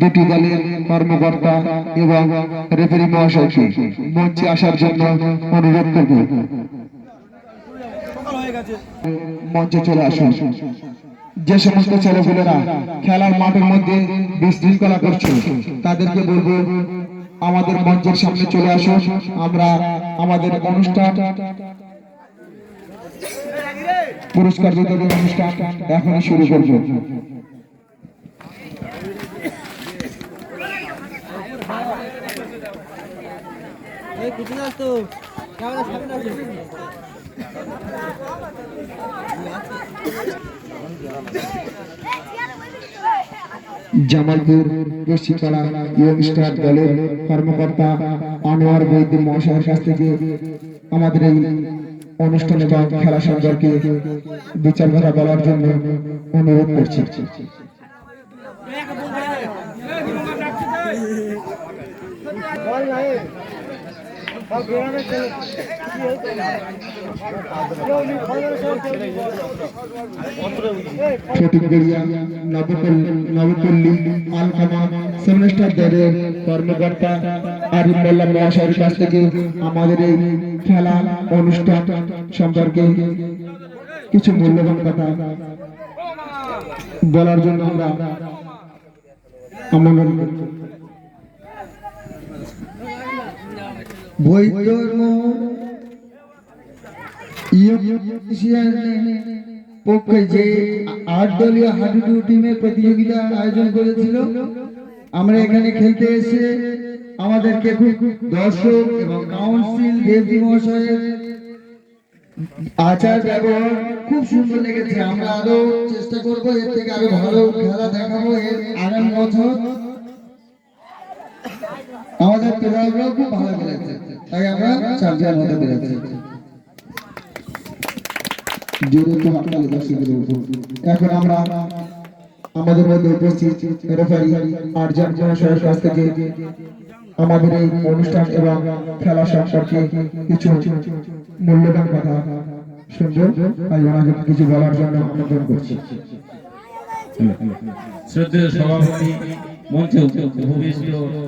দুটি দলের কর্মকর্তা এবং রেফারি মহাশয়কে মঞ্চে আসার জন্য অনুরোধ করব। মঞ্চে চলে আসুন। যে সমস্ত ছেলেপুলেরা খেলার মাঠের মধ্যে বিশৃঙ্খলা করছে, তাদেরকে বলব, আমাদের মঞ্চের সামনে চলে আসুন। আমরা আমাদের অনুষ্ঠান পুরস্কার বিতরণ অনুষ্ঠান এখনই শুরু করব। জামালপুর পশ্চিমপাড়া ইয়ং স্টার দলের কর্মকর্তা আনোয়ার বৈদ্য মহাশয়ের কাছ থেকে আমাদের এই অনুষ্ঠান এবং খেলা সম্পর্কে বিচারধারা বলার জন্য অনুরোধ করছি। বল সেমিস্টার দলের কর্মকর্তা আরিফ মোল্লা মহাশয়ের কাছ থেকে আমাদের এই খেলা অনুষ্ঠান সম্পর্কে কিছু মূল্যবান কথা বলার জন্য আমরা আমন্ত্রণ ইউনিভার্সিটির পক্ষে যে আট দলীয় হাডুডু টিমের প্রতিযোগিতা আয়োজন করেছিল, আমরা এখানে খেলতে এসে আমাদেরকে দর্শক এবং কাউন্সিল দেবজি মহাশয়ের আচার ব্যবহার খুব সুন্দর লেগেছে। আমরা আরও চেষ্টা করব, এর থেকে আরও ভালো খেলা দেখাবো এর বছর। আমাদের প্লেয়াররাও খুব ভালো খেলেছে। তাই আমরা চ্যাম্পিয়ন হতে পেরেছি। এখন আমরা আমাদের মধ্যে উপস্থিত রেফারি আরজান মহাশয়ের কাছ থেকে আমাদের এই অনুষ্ঠান এবং খেলা সম্পর্কে কিছু মূল্যবান কথা শুনব। তাই ওনাকে কিছু বলার জন্য আমন্ত্রণ করছি। শ্রদ্ধেয় সভাপতি, মঞ্চে ভূমিষ্ঠ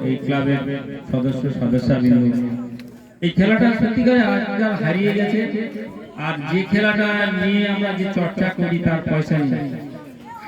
এই ক্লাবের সদস্য সদস্য এই খেলাটা সত্যিকারে আজকাল হারিয়ে গেছে, আর যে খেলাটা নিয়ে আমরা যে চর্চা করি তার পয়সা নেই।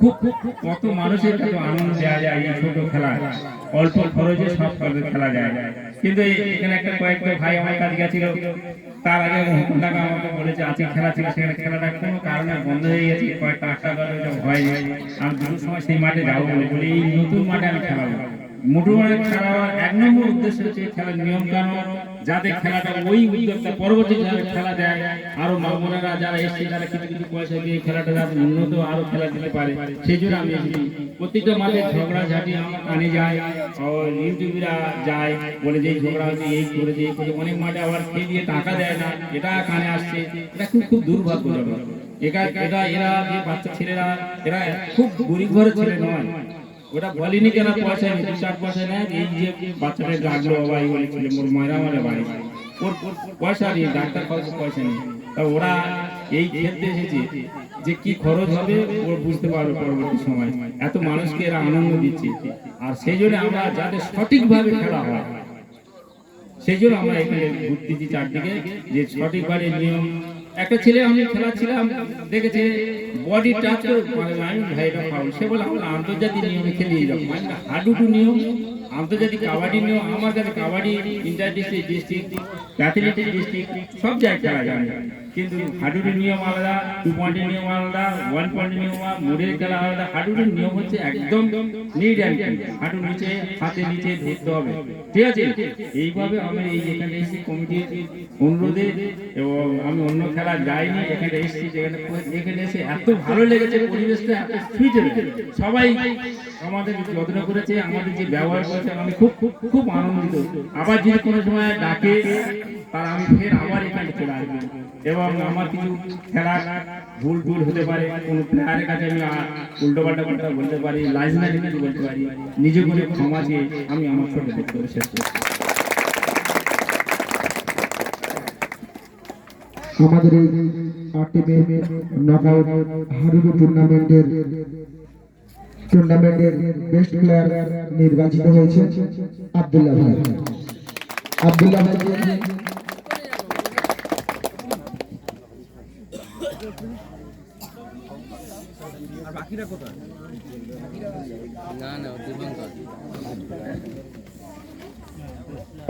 খুব খুব কত মানুষের কত আনন্দ দেওয়া যায় এই ছোট খেলা। অল্প খরচে সব খেলা যায়। কিন্তু এখানে একটা কয়েকটা ভাই আমার কাছে গেছিল। তার আগে টাকা আমাকে বলেছে, আজকে খেলা ছিল, সেখানে খেলাটা কোনো কারণে বন্ধ হয়ে গেছে। কয়েকটা আটটা করে ভয় আমি দুটোর সময় সেই মাঠে যাব বলে বলি, এই নতুন মাঠে আমি খেলাবো। মোটু মানে খেলা এক নম্বর উদ্দেশ্য হচ্ছে খেলার নিয়ম কানুন যাতে খেলাটা ওই উদ্যোগটা পরবর্তী যারা খেলা দেয় আরও মামুনারা যারা এসছে তারা কিছু কিছু পয়সা দিয়ে খেলাটা যাতে উন্নত আরও খেলা দিতে পারে। সেই জন্য আমি এসেছি। প্রত্যেকটা মাঠে ঝগড়া ঝাঁটি আমার কানে যায়। ইউটিউবিরা যায়। বলে যে ঝগড়া হচ্ছে এই এই করেছে অনেক মাঠে আবার খেয়ে দিয়ে টাকা দেয় না এটা কানে আসছে। এটা খুব খুব দুর্ভাগ্যজনক। এটা এটা এরা যে বাচ্চা ছেলেরা এরা খুব গরিব ঘরের ছেলে নয়। ওটা বলিনি কেন? পয়সা নেই দু পয়সা নেয়, এই যে বাচ্চাটা ডাকলো বাবা, এই মোর ময়রা মারে বাড়ি। ওর পয়সা নেই, ডাক্তার খরচ পয়সা নেই। তা ওরা এই খেলতে এসেছে যে কি খরচ হবে, ও বুঝতে পারবে পরবর্তী সময়। এত মানুষকে এরা আনন্দ দিচ্ছে। আর সেই জন্য আমরা যাতে সঠিকভাবে খেলা হয়, সেই জন্য আমরা এখানে ঘুরতেছি চারদিকে, যে সঠিকভাবে নিয়ম একটা ছেলে আমি খেলাচ্ছিলাম, দেখেছে বডি টাচ করে আমি ভাইটা পাবো সে বলে, আমরা আন্তর্জাতিক নিয়মে খেলি এরকম মানে হাডুডু নিয়ম। আন্তর্জাতিক কাবাডি নিয়ম আমার কাছে kabaddi inter district district athletic district সব জায়গায় খেলা যায়। কিন্তু হাডুডুর নিয়ম আলাদা টু পয়েন্টের নিয়ম আলাদা ওয়ান পয়েন্টের নিয়ম মোড়ের খেলা আলাদা, হাডুডুর নিয়ম হচ্ছে একদম নিট অ্যান্ড হাঁটু নিচে, হাতে নিচে ধরতে হবে। ঠিক আছে? এইভাবে আমি এই এখানে এসেছি, কমিটির অনুরোধে, এবং আমি অন্য খেলা যাইনি, এখানে এসেছি, যেখানে এখানে এসে এত ভালো লেগেছে পরিবেশটা, এত সুইটেবল সবাই আমাদের যত্ন করেছে, আমাদের যে ব্যবহার আমি খুব খুব খুব আনন্দিত। আবার যদি কোনো সময় ডাকে তার আমি ফের আবার এখানে চলে এবং আমার কিছু ভুল ভুল হতে পারে, কোনো প্লেয়ারের কাছে আমি উল্টো পাল্টা পাল্টা বলতে পারি লাইজনারি কিছু বলতে পারি, নিজে করে ক্ষমা চেয়ে আমি আমার বক্তব্য শেষ করছি। আমাদের এই আরটিপি নকআউট হাডুডু টুর্নামেন্টের টুর্নামেন্টের বেস্ট প্লেয়ার নির্বাচিত হয়েছে আব্দুল্লাহ ভাই। আব্দুল্লাহ ভাইকে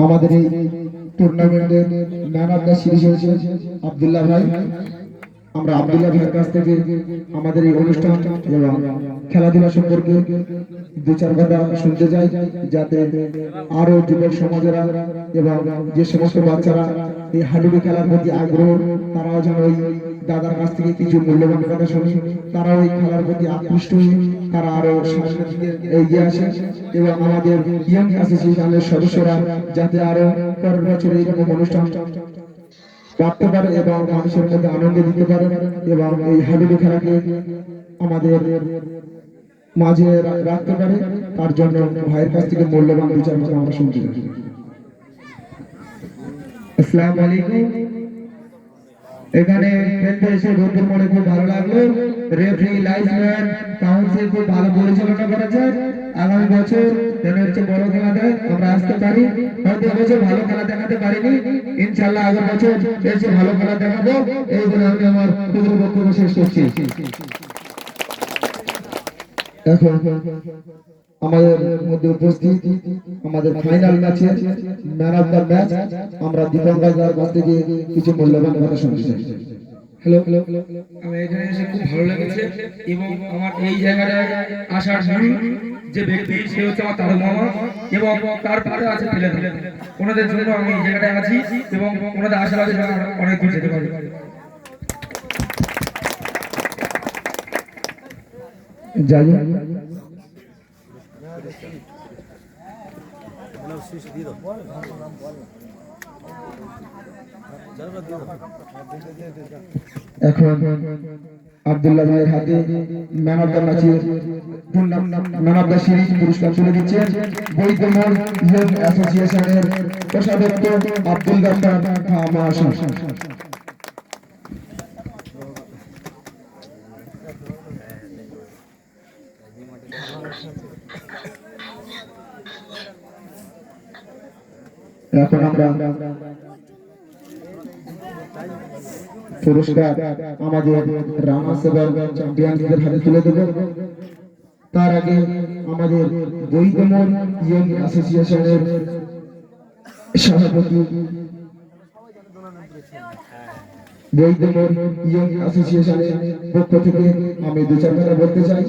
আমাদের এই টুর্নামেন্টের ম্যান অফ দ্য সিরিজ হয়েছে। আব্দুল্লাহ ভাই আমরা আব্দুল্লাহ ভাইয়ের কাছ থেকে আমাদের এই অনুষ্ঠান এবং খেলাধুলা সম্পর্কে দু চার কথা শুনতে চাই, যাতে আরও যুবক সমাজেরা এবং যে সমস্ত বাচ্চারা এই হাডুডু খেলার প্রতি আগ্রহ, তারাও যেন ওই দাদার কাছ থেকে কিছু মূল্যবান কথা শুনি, তারাও এই খেলার প্রতি আকৃষ্ট হয়ে তারা আরও সামনের দিকে এগিয়ে আসে এবং আমাদের ইয়ং অ্যাসোসিয়েশনের সদস্যরা যাতে আরও পরের বছর এইরকম অনুষ্ঠান রাখতে পারে এবং মানুষের মধ্যে আনন্দ দিতে পারে এবং এই হাবিলি খেলাকে আমাদের মাঝে রাখতে পারে তার জন্য ভাইয়ের কাছ থেকে মূল্যবান বিচার আমরা শুনতে আসসালামু আলাইকুম। এখানে খেলতে এসে বন্ধুর মনে খুব ভালো লাগল। রেফারি লাইসম্যান কাউন্সিল খুব ভালো পরিচালনা করেছে। আগামী বছর যেন হচ্ছে বড় খেলা দেয়, আমরা আসতে পারি। হয়তো এবছর ভালো খেলা দেখাতে পারিনি। ইনশাল্লাহ আগের বছর এসে ভালো খেলা দেখাবো। এই বলে আমি আমার ক্ষুদ্র বক্তব্য শেষ করছি। এখন আমাদের মধ্যে উপস্থিত আমাদের ফাইনাল ম্যাচে ম্যান অফ দ্য ম্যাচ আমরা দীপক রাজার কাছ থেকে কিছু মূল্যবান কথা শুনতে চাই। হ্যালো হ্যালো আমি এখানে এসে খুব ভালো লেগেছে এবং আমার এই জায়গাটায় আসার মূল যে ব্যক্তি সে হচ্ছে আমার তারক মামা এবং তার আছে ওনাদের জন্য আমি এই জায়গাটায় আছি এবং ওনাদের অনেক দূর যেতে পারি যাই এখন আব্দুল্লাহ ভাইয়ের হাতে ম্যান অফ দ্য ম্যাচের ম্যান অফ দ্য সিরিজ পুরস্কার তুলে দিচ্ছে বৈদ্যমোর ইয়ং অ্যাসোসিয়েশনের কোষাধ্যক্ষ আব্দুল গাফার মহাশয় এখন আমরা পুরস্কার আমাদের রানা সেবার চ্যাম্পিয়নদের হাতে তুলে দেব। তার আগে আমাদের বৈদমন ইয়ং অ্যাসোসিয়েশনের সভাপতি বৈদমন ইয়ং অ্যাসোসিয়েশনের পক্ষ থেকে আমি দু চার কথা বলতে চাই।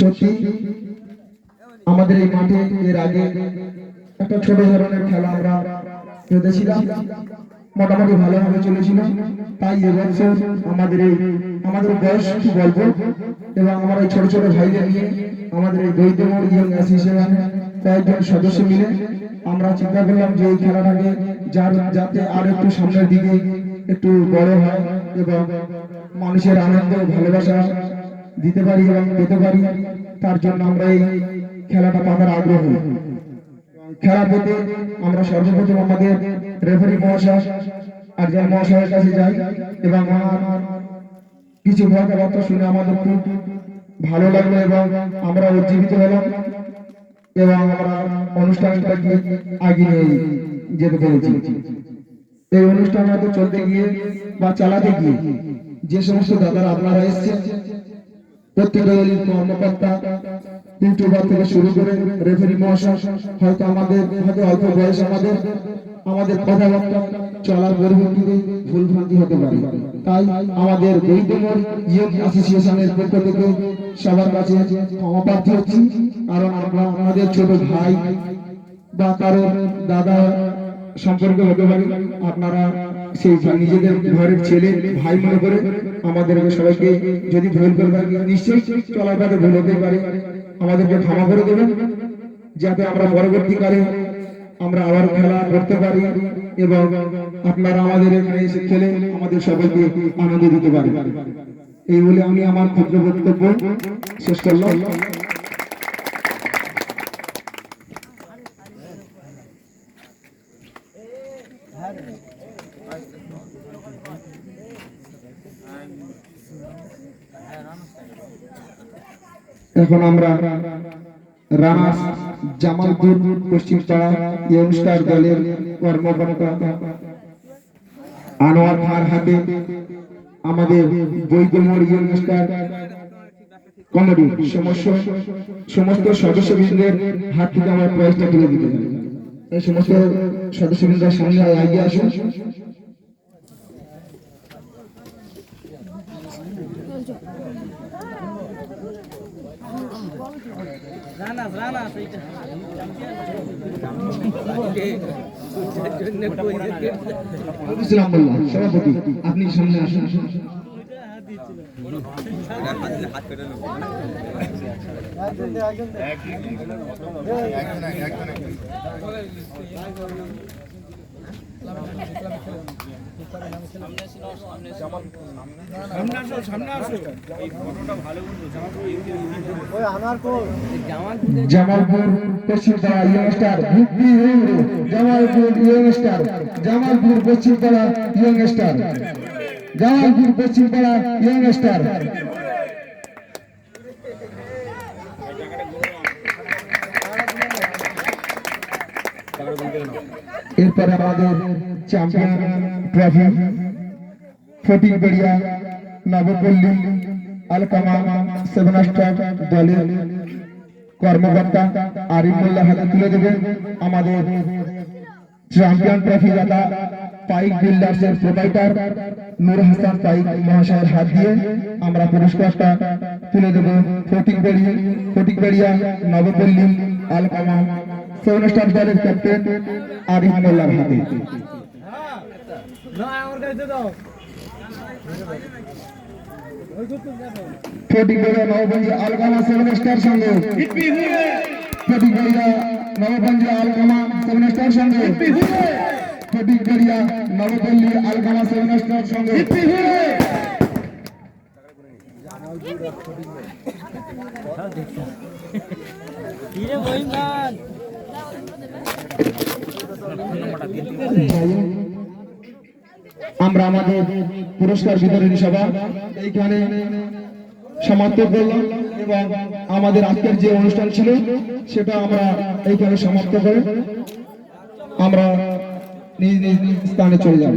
সত্যি, আমাদের এই মাঠে এর আগে একটা ছোট ধরনের খেলা আমরা পেতেছিলাম মোটামুটি ভালোভাবে চলেছিল। তাই এবছর আমাদের এই, আমাদের বয়স বলব? এবং আমার এই ছোট ছোট ভাইদের নিয়ে আমাদের এই ইয়ং অ্যাসোসিয়েশন কয়েকজন সদস্য মিলে আমরা চিন্তা করলাম যে এই খেলাটাকে যার, যাতে আর একটু সামনের দিকে একটু বড় হয় এবং মানুষের আনন্দ ভালোবাসা দিতে পারি এবং পেতে পারি, তার জন্য আমরা এই খেলাটা পাতার আগ্রহ। খেলা পেতে আমরা সর্বপ্রথম আমাদের রেফারি মহাশয় আরজান মহাশয়ের কাছে যাই এবং আমার কিছু কথাবার্তা শুনে আমাদের খুব ভালো লাগল এবং আমরা উজ্জীবিত হলাম এবং আমরা অনুষ্ঠানটাকে এগিয়ে নিয়ে যেতে পেরেছি। এই অনুষ্ঠান হয়তো চলতে গিয়ে বা চালাতে গিয়ে যে সমস্ত দাদারা আপনারা এসছেন প্রত্যেকের কর্মকর্তা, ইউটিউবার থেকে শুরু করে রেফারি মহাশয়, হয়তো আমাদের হয়তো অল্প বয়স আমাদের আমাদের কথাবার্তা চলার পরিবর্তিতে ভুল ভ্রান্তি হতে পারে। তাই আমাদের বৈদ্যমর ইয়ক অ্যাসোসিয়েশনের পক্ষ থেকে সবার কাছে ক্ষমা প্রার্থী হচ্ছি, কারণ আমরা আমাদের ছোট ভাই বা কারও দাদা সম্পর্কে হতে পারে। আপনারা সেই নিজেদের ঘরের ছেলে, ভাই মনে করে, আমাদেরকে সবাইকে যদি ভুল করে থাকি নিশ্চয়ই চলার পথে ভুল হতে পারে। আমাদেরকে ক্ষমা করে দেবেন, যাতে আমরা পরবর্তীকালে আমরা আবার খেলা করতে পারি এবং আপনারা আমাদের এখানে এসে খেলে আমাদের সবাইকে আনন্দ দিতে পারে এই বলে আমি আমার ক্ষুদ্র বক্তব্য শেষ করলাম। এখন আমরা রানা জামালপুর, পশ্চিম পাড়া ইয়ংস্টার দলের কর্মকর্তা আনোয়ার খাঁর হাতে আমাদের বৈদ্যমোর ইয়ংস্টার কমিটি সমস্ত সমস্ত সদস্যবৃন্দের হাত থেকে আমার প্রাইজটা তুলে দিতে। এই সমস্ত সদস্যবৃন্দের সামনে এগিয়ে আসুন ইসলাম মোল্লা সভাপতি। আপনি সামনে আসুন একজন একজন Jamalpur Paschimpara youngster road Jamalpur youngster Jamalpur Paschimpara youngster Jamalpur Paschimpara youngster এরপরে আমাদের champion trophy Fatik Beria Nabapalli Alkama seven star দলের কর্মকর্তা আরিফ মোল্লা হাতে তুলে দেবেন আমাদের চ্যাম্পিয়ন ট্রফি দাতা পাইক বিল্ডার্স এর প্রোভাইডার নূর হাসান পাইক মহাশয়ের হাত দিয়ে আমরা পুরস্কারটা তুলে দেব। ফটিক বেড়িয়া ফটিক বেড়িয়া নবপল্লী আলকামা সেভেন স্টার দলের ক্যাপ্টেন আরিফ মোল্লার হাতে না আমার কাছে দাও। ওই করতে দেখো ফটিক বেড়িয়া নবপল্লী আলকামা সেভেন স্টার সঙ্গে। ফটিক বেড়িয়া নবপল্লী আলকামা সেভেন স্টার সঙ্গে। ফটিক নবপল্লী আলকামা সেভেন স্টার মহিমান আমরা আমাদের পুরস্কার বিতরণী সভা এইখানে সমাপ্ত করলাম এবং আমাদের আজকের যে অনুষ্ঠান ছিল সেটা আমরা এইখানে সমাপ্ত করে আমরা নিজ নিজ স্থানে চলে যাব।